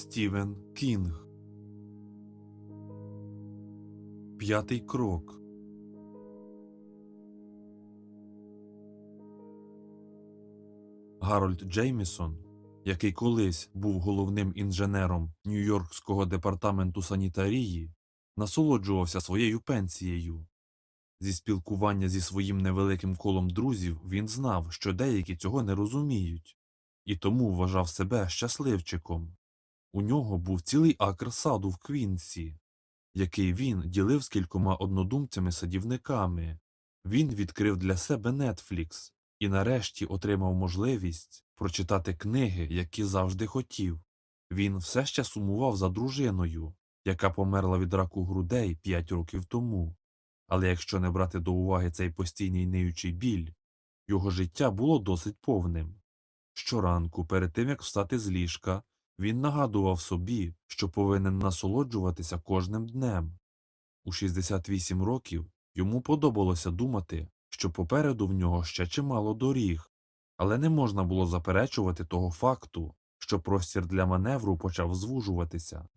Стівен Кінг. П'ятий крок. Гарольд Джеймісон, який колись був головним інженером Нью-Йоркського департаменту санітарії, насолоджувався своєю пенсією. Зі спілкування зі своїм невеликим колом друзів він знав, що деякі цього не розуміють, і тому вважав себе щасливчиком. У нього був цілий акр саду в Квінсі, який він ділив з кількома однодумцями-садівниками. Він відкрив для себе Netflix і нарешті отримав можливість прочитати книги, які завжди хотів. Він все ще сумував за дружиною, яка померла від раку грудей п'ять років тому. Але якщо не брати до уваги цей постійний ниючий біль, його життя було досить повним. Щоранку, перед тим як встати з ліжка, він нагадував собі, що повинен насолоджуватися кожним днем. У 68 років йому подобалося думати, що попереду в нього ще чимало доріг, але не можна було заперечувати того факту, що простір для маневру почав звужуватися.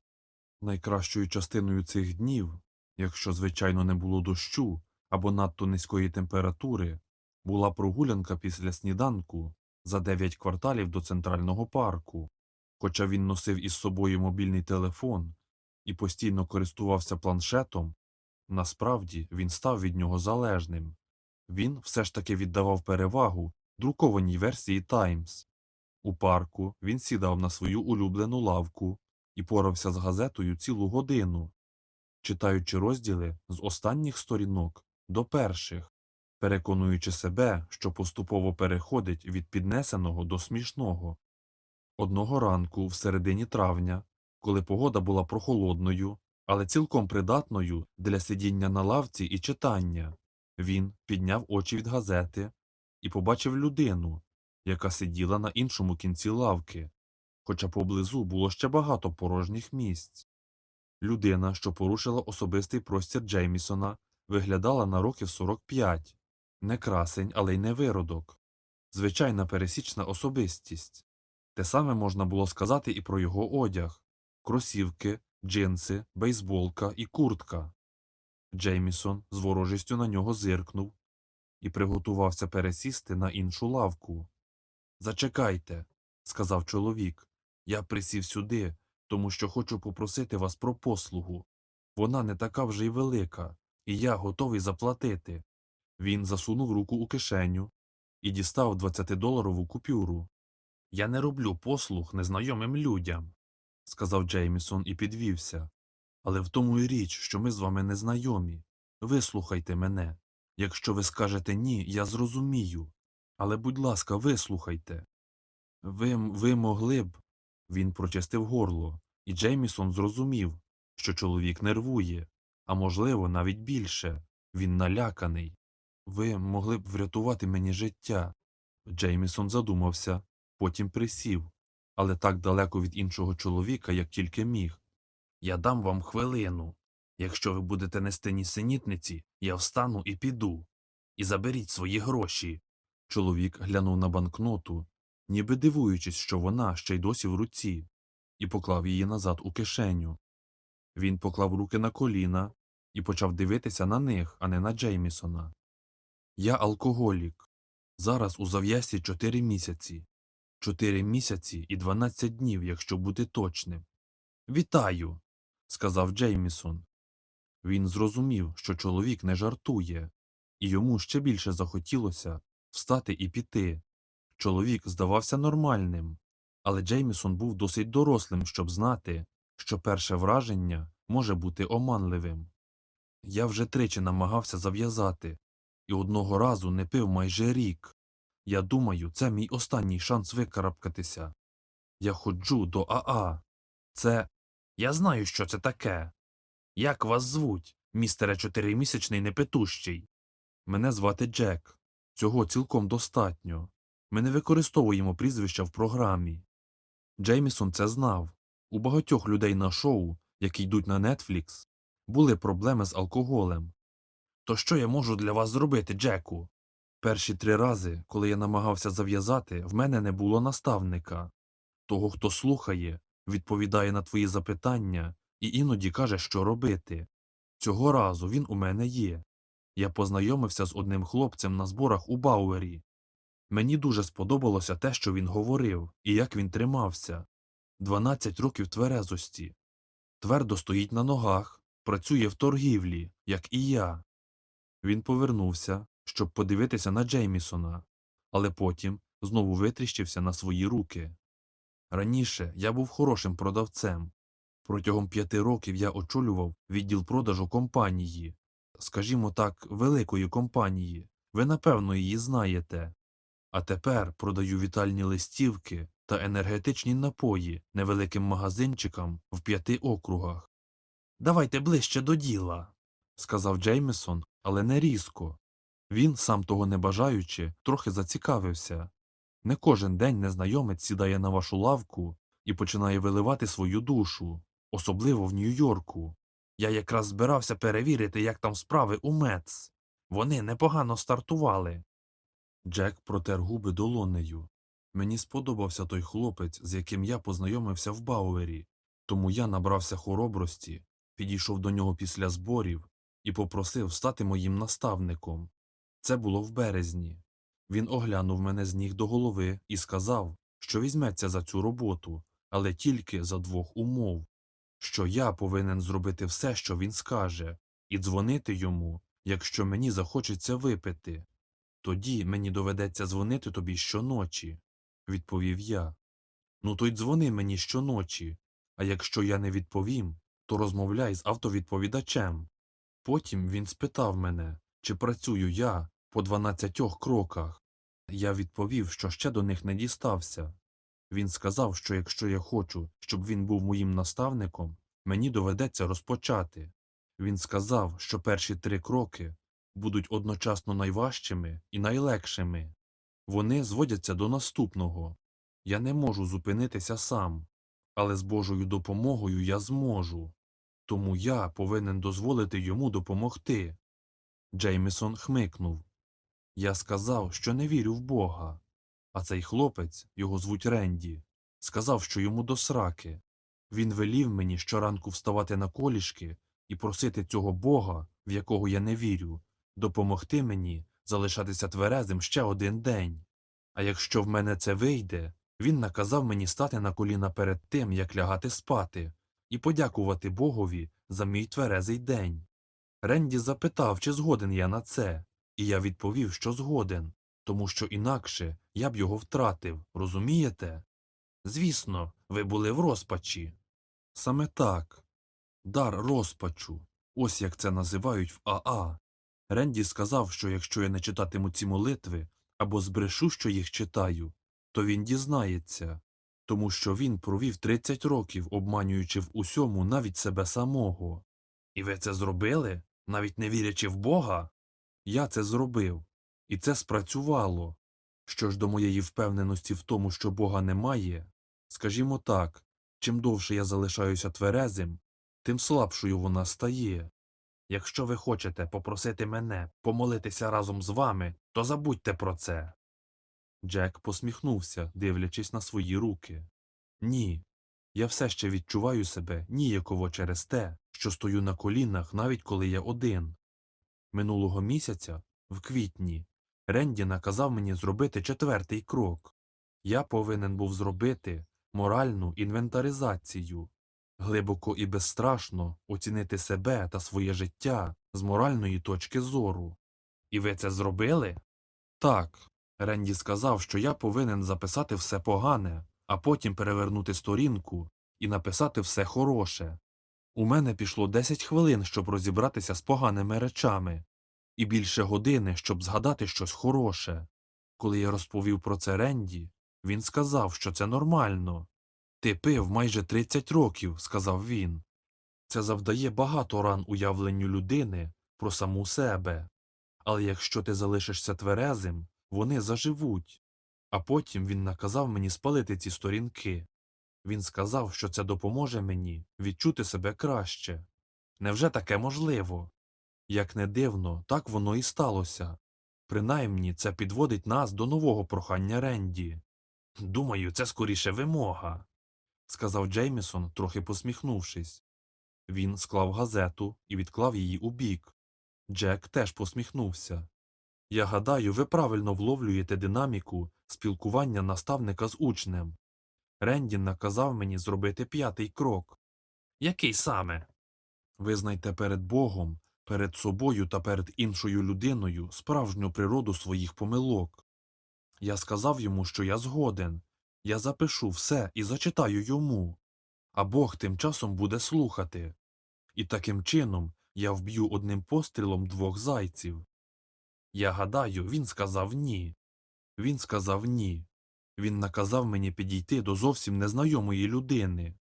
Найкращою частиною цих днів, якщо, звичайно, не було дощу або надто низької температури, була прогулянка після сніданку за 9 кварталів до центрального парку. Хоча він носив із собою мобільний телефон і постійно користувався планшетом, насправді він став від нього залежним. Він все ж таки віддавав перевагу друкованій версії Times. У парку він сідав на свою улюблену лавку і порався з газетою цілу годину, читаючи розділи з останніх сторінок до перших, переконуючи себе, що поступово переходить від піднесеного до смішного. Одного ранку, в середині травня, коли погода була прохолодною, але цілком придатною для сидіння на лавці і читання, він підняв очі від газети і побачив людину, яка сиділа на іншому кінці лавки, хоча поблизу було ще багато порожніх місць. Людина, що порушила особистий простір Джеймісона, виглядала на років 45. Не красень, але й не виродок. Звичайна пересічна особистість. Те саме можна було сказати і про його одяг кросівки, джинси, бейсболка і куртка. Джеймісон з ворожістю на нього зиркнув і приготувався пересісти на іншу лавку. Зачекайте, сказав чоловік. Я присів сюди, тому що хочу попросити вас про послугу. Вона не така вже й велика, і я готовий заплатити. Він засунув руку у кишеню і дістав 20-доларову купюру. Я не роблю послуг незнайомим людям, сказав Джеймісон і підвівся. Але в тому й річ, що ми з вами не знайомі. Вислухайте мене. Якщо ви скажете ні, я зрозумію. Але, будь ласка, вислухайте. Ви, ви могли б. Він прочистив горло, і Джеймісон зрозумів, що чоловік нервує, а можливо, навіть більше. Він наляканий. Ви могли б врятувати мені життя. Джеймісон задумався, потім присів, але так далеко від іншого чоловіка, як тільки міг. Я дам вам хвилину. Якщо ви будете нести нісенітниці, я встану і піду. І заберіть свої гроші. Чоловік глянув на банкноту, ніби дивуючись, що вона ще й досі в руці, і поклав її назад у кишеню. Він поклав руки на коліна і почав дивитися на них, а не на Джеймісона. Я алкоголік. Зараз у зав'язці чотири місяці. Чотири місяці і дванадцять днів, якщо бути точним. Вітаю, сказав Джеймісон. Він зрозумів, що чоловік не жартує, і йому ще більше захотілося встати і піти. Чоловік здавався нормальним, але Джеймісон був досить дорослим, щоб знати, що перше враження може бути оманливим. Я вже тричі намагався зав'язати, і одного разу не пив майже рік. Я думаю, це мій останній шанс викарабкатися. Я ходжу до АА. Це. Я знаю, що це таке. Як вас звуть, містере чотиримісячний непетущий? Мене звати Джек. Цього цілком достатньо. Ми не використовуємо прізвища в програмі. Джеймісон це знав. У багатьох людей на шоу, які йдуть на Netflix, були проблеми з алкоголем. То що я можу для вас зробити, Джеку? Перші три рази, коли я намагався зав'язати, в мене не було наставника, того, хто слухає відповідає на твої запитання і іноді каже, що робити. Цього разу він у мене є. Я познайомився з одним хлопцем на зборах у Бауері. Мені дуже сподобалося те, що він говорив, і як він тримався. 12 років тверезості. Твердо стоїть на ногах, працює в торгівлі, як і я. Він повернувся, щоб подивитися на Джеймісона, але потім знову витріщився на свої руки. Раніше я був хорошим продавцем. Протягом п'яти років я очолював відділ продажу компанії, скажімо так, великої компанії. Ви напевно її знаєте. А тепер продаю вітальні листівки та енергетичні напої невеликим магазинчикам в п'яти округах. Давайте ближче до діла, сказав Джеймісон, але не різко. Він, сам того не бажаючи, трохи зацікавився. Не кожен день незнайомець сідає на вашу лавку і починає виливати свою душу, особливо в Нью-Йорку. Я якраз збирався перевірити, як там справи у Мец. Вони непогано стартували. Джек протер губи долонею. Мені сподобався той хлопець, з яким я познайомився в Бауері, тому я набрався хоробрості, підійшов до нього після зборів і попросив стати моїм наставником. Це було в березні. Він оглянув мене з ніг до голови і сказав, що візьметься за цю роботу, але тільки за двох умов, що я повинен зробити все, що він скаже, і дзвонити йому, якщо мені захочеться випити. Тоді мені доведеться дзвонити тобі щоночі, відповів я. Ну то й дзвони мені щоночі, а якщо я не відповім, то розмовляй з автовідповідачем. Потім він спитав мене, чи працюю я по дванадцятьох кроках. Я відповів, що ще до них не дістався. Він сказав, що якщо я хочу, щоб він був моїм наставником, мені доведеться розпочати. Він сказав, що перші три кроки будуть одночасно найважчими і найлегшими. Вони зводяться до наступного. Я не можу зупинитися сам, але з Божою допомогою я зможу. Тому я повинен дозволити йому допомогти. Джеймісон хмикнув. Я сказав, що не вірю в Бога. А цей хлопець, його звуть Ренді, сказав, що йому до сраки. Він велів мені щоранку вставати на колішки і просити цього Бога, в якого я не вірю, допомогти мені залишатися тверезим ще один день. А якщо в мене це вийде, він наказав мені стати на коліна перед тим, як лягати спати, і подякувати Богові за мій тверезий день. Ренді запитав, чи згоден я на це, і я відповів, що згоден, тому що інакше я б його втратив, розумієте? Звісно, ви були в розпачі. Саме так. Дар розпачу. Ось як це називають в АА. Ренді сказав, що якщо я не читатиму ці молитви або збрешу, що їх читаю, то він дізнається, тому що він провів 30 років, обманюючи в усьому навіть себе самого. І ви це зробили, навіть не вірячи в Бога? Я це зробив, і це спрацювало. Що ж до моєї впевненості в тому, що Бога немає, скажімо так, чим довше я залишаюся тверезим, тим слабшою вона стає. Якщо ви хочете попросити мене помолитися разом з вами, то забудьте про це. Джек посміхнувся, дивлячись на свої руки. Ні. Я все ще відчуваю себе ніяково через те, що стою на колінах, навіть коли я один. Минулого місяця, в квітні, Ренді наказав мені зробити четвертий крок. Я повинен був зробити моральну інвентаризацію, глибоко і безстрашно оцінити себе та своє життя з моральної точки зору. І ви це зробили? Так. Ренді сказав, що я повинен записати все погане, а потім перевернути сторінку і написати все хороше. У мене пішло 10 хвилин, щоб розібратися з поганими речами, і більше години, щоб згадати щось хороше. Коли я розповів про це Ренді, він сказав, що це нормально. Ти пив майже 30 років, сказав він. Це завдає багато ран уявленню людини про саму себе. Але якщо ти залишишся тверезим, вони заживуть. А потім він наказав мені спалити ці сторінки. Він сказав, що це допоможе мені відчути себе краще. Невже таке можливо? Як не дивно, так воно і сталося. Принаймні це підводить нас до нового прохання Ренді. Думаю, це скоріше вимога. сказав Джеймісон, трохи посміхнувшись. Він склав газету і відклав її у бік. Джек теж посміхнувся. Я гадаю, ви правильно вловлюєте динаміку спілкування наставника з учнем. Ренді наказав мені зробити п'ятий крок. Який саме? Визнайте перед Богом, перед собою та перед іншою людиною справжню природу своїх помилок. Я сказав йому, що я згоден. Я запишу все і зачитаю йому. А Бог тим часом буде слухати. І таким чином я вб'ю одним пострілом двох зайців. Я гадаю, він сказав ні. Він сказав ні. Він наказав мені підійти до зовсім незнайомої людини.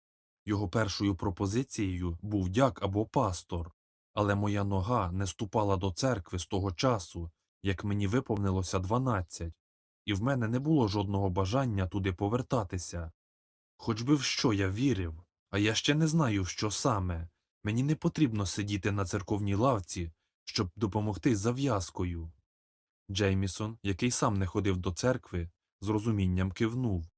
Його першою пропозицією був дяк або пастор, але моя нога не ступала до церкви з того часу, як мені виповнилося дванадцять, і в мене не було жодного бажання туди повертатися. Хоч би в що я вірив, а я ще не знаю, що саме. Мені не потрібно сидіти на церковній лавці, щоб допомогти з зав'язкою. Джеймісон, який сам не ходив до церкви, з розумінням кивнув.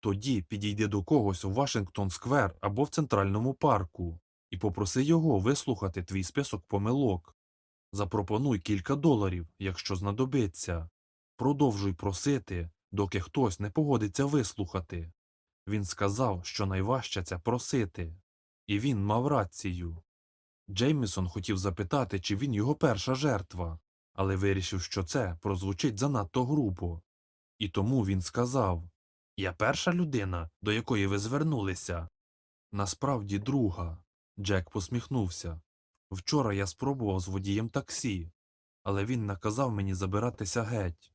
Тоді підійди до когось у Вашингтон Сквер або в Центральному парку і попроси його вислухати твій список помилок. Запропонуй кілька доларів, якщо знадобиться. Продовжуй просити, доки хтось не погодиться вислухати. Він сказав, що найважче це просити. І він мав рацію. Джеймісон хотів запитати, чи він його перша жертва, але вирішив, що це прозвучить занадто грубо. І тому він сказав Я перша людина, до якої ви звернулися. Насправді друга. Джек посміхнувся. Вчора я спробував з водієм таксі, але він наказав мені забиратися геть.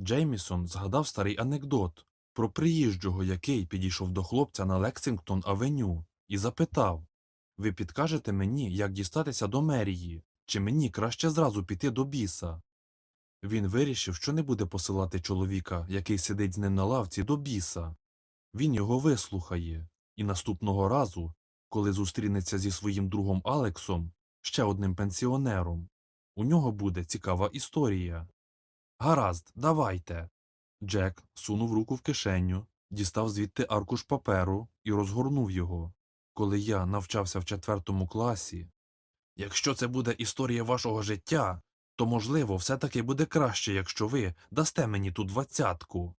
Джеймісон згадав старий анекдот про приїжджого, який підійшов до хлопця на Лексингтон Авеню, і запитав Ви підкажете мені, як дістатися до мерії, чи мені краще зразу піти до біса? Він вирішив, що не буде посилати чоловіка, який сидить з ним на лавці, до біса. Він його вислухає, і наступного разу, коли зустрінеться зі своїм другом Алексом, ще одним пенсіонером, у нього буде цікава історія. Гаразд, давайте. Джек сунув руку в кишеню, дістав звідти аркуш паперу і розгорнув його. Коли я навчався в четвертому класі. Якщо це буде історія вашого життя, то, можливо, все-таки буде краще, якщо ви дасте мені ту двадцятку.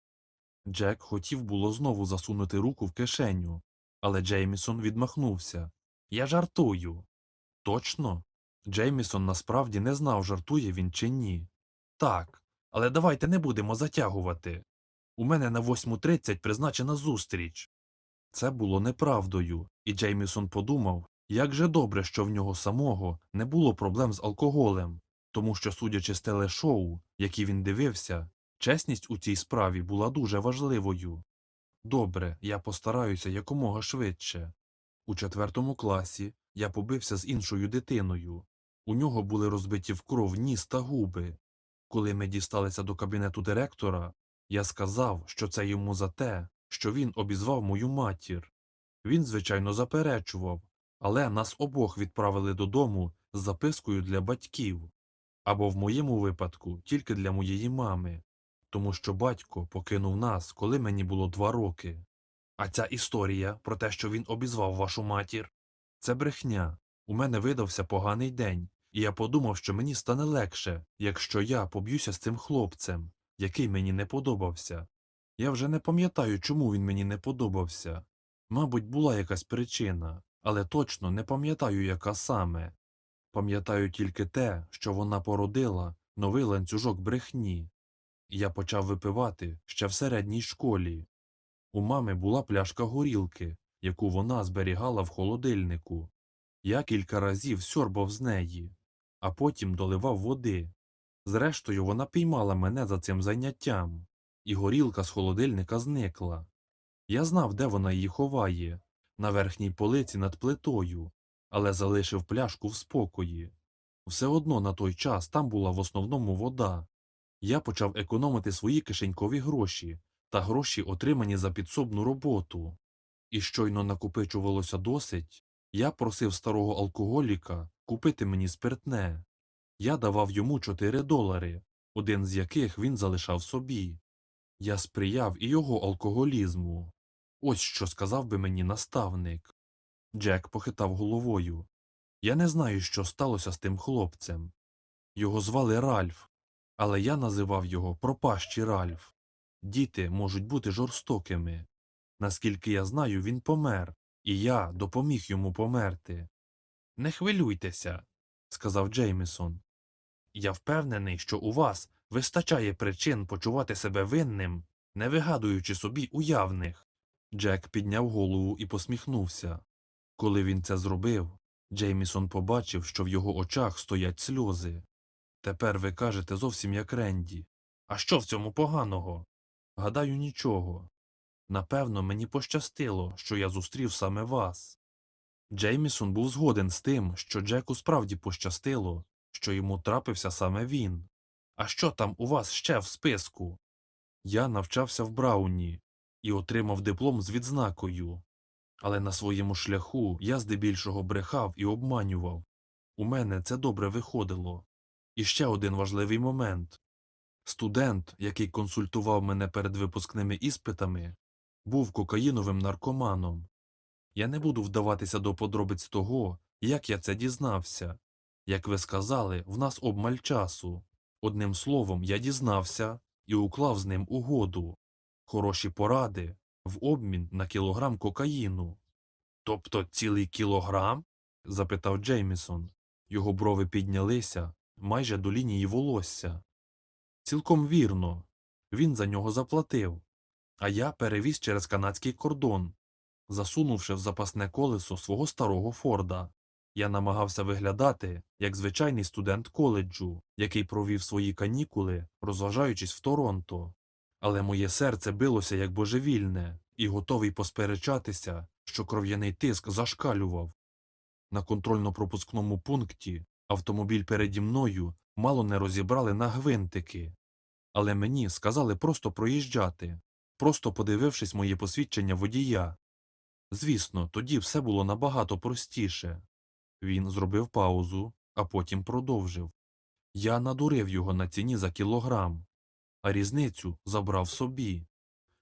Джек хотів було знову засунути руку в кишеню, але Джеймісон відмахнувся. Я жартую. Точно? Джеймісон насправді не знав, жартує він чи ні. Так, але давайте не будемо затягувати. У мене на 8.30 призначена зустріч. Це було неправдою, і Джеймісон подумав, як же добре, що в нього самого не було проблем з алкоголем, тому що, судячи з телешоу, які він дивився, чесність у цій справі була дуже важливою. Добре, я постараюся якомога швидше. У четвертому класі я побився з іншою дитиною. У нього були розбиті в кров ніс та губи. Коли ми дісталися до кабінету директора, я сказав, що це йому за те, що він обізвав мою матір. Він, звичайно, заперечував, але нас обох відправили додому з запискою для батьків. Або в моєму випадку тільки для моєї мами, тому що батько покинув нас, коли мені було два роки. А ця історія про те, що він обізвав вашу матір, це брехня. У мене видався поганий день, і я подумав, що мені стане легше, якщо я поб'юся з цим хлопцем, який мені не подобався. Я вже не пам'ятаю, чому він мені не подобався. Мабуть, була якась причина, але точно не пам'ятаю, яка саме. Пам'ятаю тільки те, що вона породила новий ланцюжок брехні. Я почав випивати ще в середній школі. У мами була пляшка горілки, яку вона зберігала в холодильнику. Я кілька разів сьорбав з неї, а потім доливав води. Зрештою, вона піймала мене за цим заняттям, і горілка з холодильника зникла. Я знав, де вона її ховає, на верхній полиці над плитою, але залишив пляшку в спокої. Все одно на той час там була в основному вода. Я почав економити свої кишенькові гроші та гроші, отримані за підсобну роботу. І щойно накопичувалося досить, я просив старого алкоголіка купити мені спиртне. Я давав йому 4 долари, один з яких він залишав собі. Я сприяв і його алкоголізму. Ось що сказав би мені наставник. Джек похитав головою. Я не знаю, що сталося з тим хлопцем. Його звали Ральф, але я називав його пропащий Ральф. Діти можуть бути жорстокими. Наскільки я знаю, він помер, і я допоміг йому померти. Не хвилюйтеся, сказав Джеймісон. Я впевнений, що у вас вистачає причин почувати себе винним, не вигадуючи собі уявних. Джек підняв голову і посміхнувся. Коли він це зробив, Джеймісон побачив, що в його очах стоять сльози. Тепер ви кажете зовсім як Ренді. А що в цьому поганого? Гадаю, нічого. Напевно, мені пощастило, що я зустрів саме вас. Джеймісон був згоден з тим, що Джеку справді пощастило, що йому трапився саме він. А що там у вас ще в списку? Я навчався в Брауні і отримав диплом з відзнакою. Але на своєму шляху я здебільшого брехав і обманював. У мене це добре виходило. І ще один важливий момент. Студент, який консультував мене перед випускними іспитами, був кокаїновим наркоманом. Я не буду вдаватися до подробиць того, як я це дізнався. Як ви сказали, в нас обмаль часу. Одним словом, я дізнався і уклав з ним угоду. Хороші поради в обмін на кілограм кокаїну. Тобто цілий кілограм? запитав Джеймісон. Його брови піднялися майже до лінії волосся. Цілком вірно. Він за нього заплатив, а я перевіз через канадський кордон, засунувши в запасне колесо свого старого Форда. Я намагався виглядати як звичайний студент коледжу, який провів свої канікули, розважаючись в Торонто. Але моє серце билося як божевільне і готовий посперечатися, що кров'яний тиск зашкалював. На контрольно-пропускному пункті автомобіль переді мною мало не розібрали на гвинтики. Але мені сказали просто проїжджати, просто подивившись моє посвідчення водія. Звісно, тоді все було набагато простіше. Він зробив паузу, а потім продовжив. Я надурив його на ціні за кілограм, а різницю забрав собі.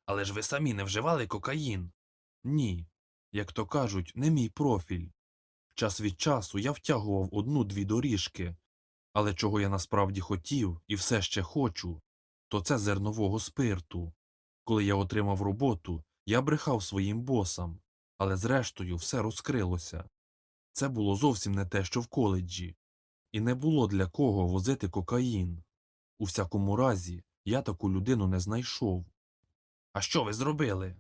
Але ж ви самі не вживали кокаїн? Ні. Як то кажуть, не мій профіль. Час від часу я втягував одну-дві доріжки, але чого я насправді хотів і все ще хочу, то це зернового спирту. Коли я отримав роботу, я брехав своїм босам, але зрештою все розкрилося. Це було зовсім не те, що в коледжі, і не було для кого возити кокаїн. У всякому разі, я таку людину не знайшов. А що ви зробили?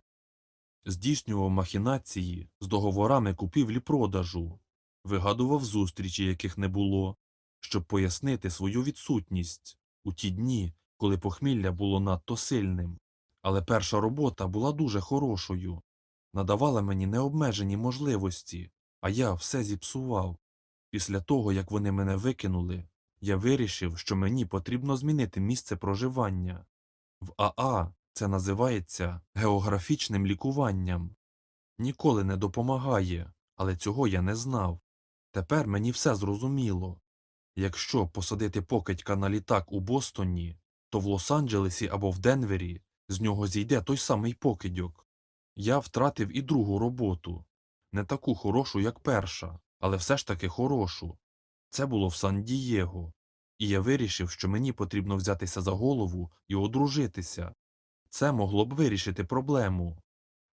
Здійснював махінації з договорами купівлі-продажу, вигадував зустрічі, яких не було, щоб пояснити свою відсутність у ті дні, коли похмілля було надто сильним. Але перша робота була дуже хорошою, надавала мені необмежені можливості, а я все зіпсував. Після того, як вони мене викинули, я вирішив, що мені потрібно змінити місце проживання. В АА це називається географічним лікуванням. Ніколи не допомагає, але цього я не знав. Тепер мені все зрозуміло. Якщо посадити покидька на літак у Бостоні, то в Лос-Анджелесі або в Денвері з нього зійде той самий покидьок. Я втратив і другу роботу. Не таку хорошу, як перша, але все ж таки хорошу. Це було в Сан-Дієго. І я вирішив, що мені потрібно взятися за голову і одружитися. Це могло б вирішити проблему.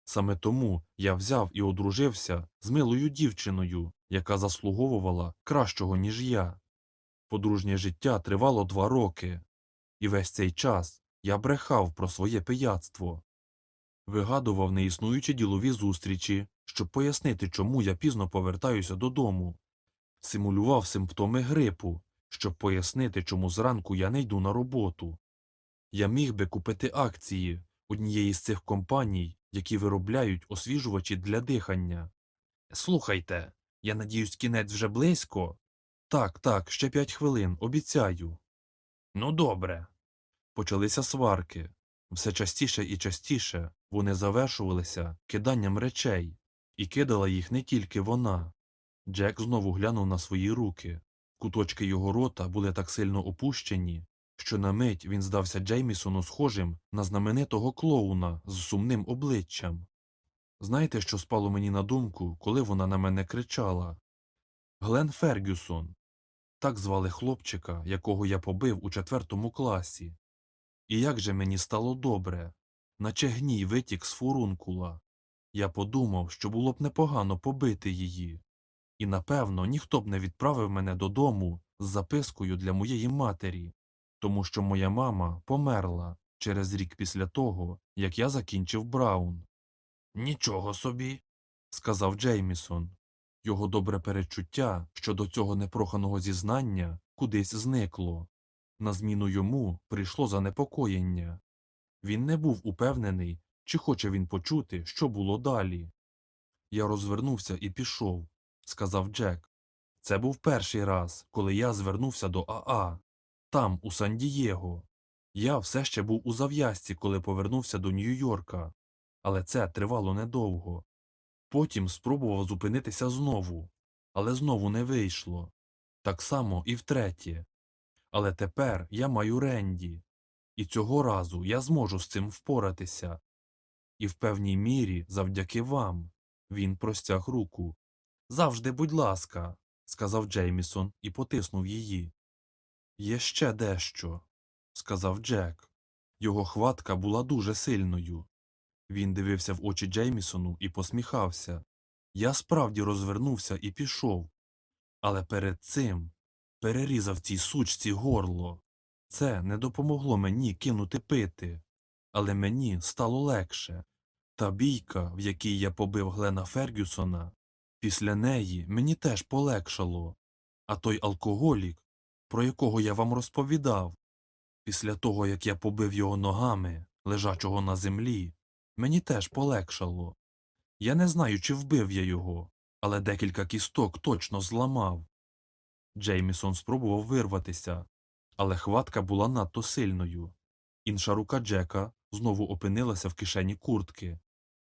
Саме тому я взяв і одружився з милою дівчиною, яка заслуговувала кращого, ніж я. Подружнє життя тривало два роки, і весь цей час я брехав про своє пияцтво. Вигадував неіснуючі ділові зустрічі, щоб пояснити, чому я пізно повертаюся додому. Симулював симптоми грипу, щоб пояснити, чому зранку я не йду на роботу. Я міг би купити акції однієї з цих компаній, які виробляють освіжувачі для дихання. Слухайте, я надіюсь, кінець вже близько. Так, так, ще п'ять хвилин, обіцяю. Ну, добре. Почалися сварки. Все частіше і частіше вони завершувалися киданням речей, і кидала їх не тільки вона. Джек знову глянув на свої руки. Куточки його рота були так сильно опущені, що на мить він здався Джеймісону схожим на знаменитого клоуна з сумним обличчям. Знаєте, що спало мені на думку, коли вона на мене кричала? Глен Фергюсон. Так звали хлопчика, якого я побив у четвертому класі. І як же мені стало добре, наче гній витік з фурункула. Я подумав, що було б непогано побити її. І, напевно, ніхто б не відправив мене додому з запискою для моєї матері, тому що моя мама померла через рік після того, як я закінчив Браун. Нічого собі, сказав Джеймісон. Його добре перечуття щодо цього непроханого зізнання кудись зникло. На зміну йому прийшло занепокоєння. Він не був упевнений, чи хоче він почути, що було далі. Я розвернувся і пішов, сказав Джек. Це був перший раз, коли я звернувся до АА. Там, у Сан-Дієго. Я все ще був у зав'язці, коли повернувся до Нью-Йорка, але це тривало недовго. Потім спробував зупинитися знову, але знову не вийшло. Так само і втретє. Але тепер я маю Ренді, і цього разу я зможу з цим впоратися. І в певній мірі завдяки вам. Він простяг руку. Завжди, будь ласка, сказав Джеймісон і потиснув її. Є ще дещо, сказав Джек. Його хватка була дуже сильною. Він дивився в очі Джеймісону і посміхався. Я справді розвернувся і пішов. Але перед цим перерізав цій сучці горло. Це не допомогло мені кинути пити, але мені стало легше. Та бійка, в якій я побив Глена Фергюсона, після неї мені теж полегшало. А той алкоголік, про якого я вам розповідав, після того, як я побив його ногами, лежачого на землі, мені теж полегшало. Я не знаю, чи вбив я його, але декілька кісток точно зламав. Джеймісон спробував вирватися, але хватка була надто сильною. Інша рука Джека знову опинилася в кишені куртки.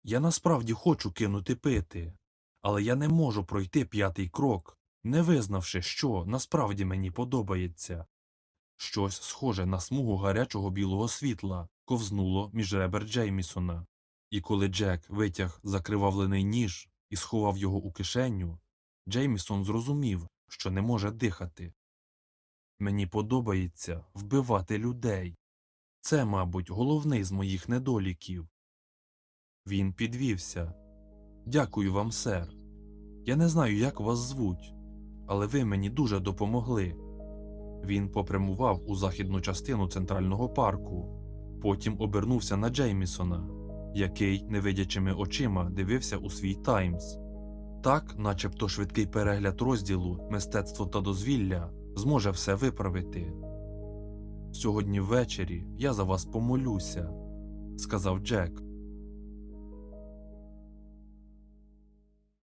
Я насправді хочу кинути пити, але я не можу пройти п'ятий крок, не визнавши, що насправді мені подобається. Щось схоже на смугу гарячого білого світла ковзнуло між ребер Джеймісона, і коли Джек витяг закривавлений ніж і сховав його у кишеню, Джеймісон зрозумів, що не може дихати. Мені подобається вбивати людей. Це, мабуть, головний з моїх недоліків. Він підвівся. Дякую вам, сер. Я не знаю, як вас звуть, але ви мені дуже допомогли. Він попрямував у західну частину центрального парку, потім обернувся на Джеймісона, який невидячими очима дивився у свій Таймс. Так, начебто швидкий перегляд розділу Мистецтво та дозвілля зможе все виправити. Сьогодні ввечері я за вас помолюся, сказав Джек.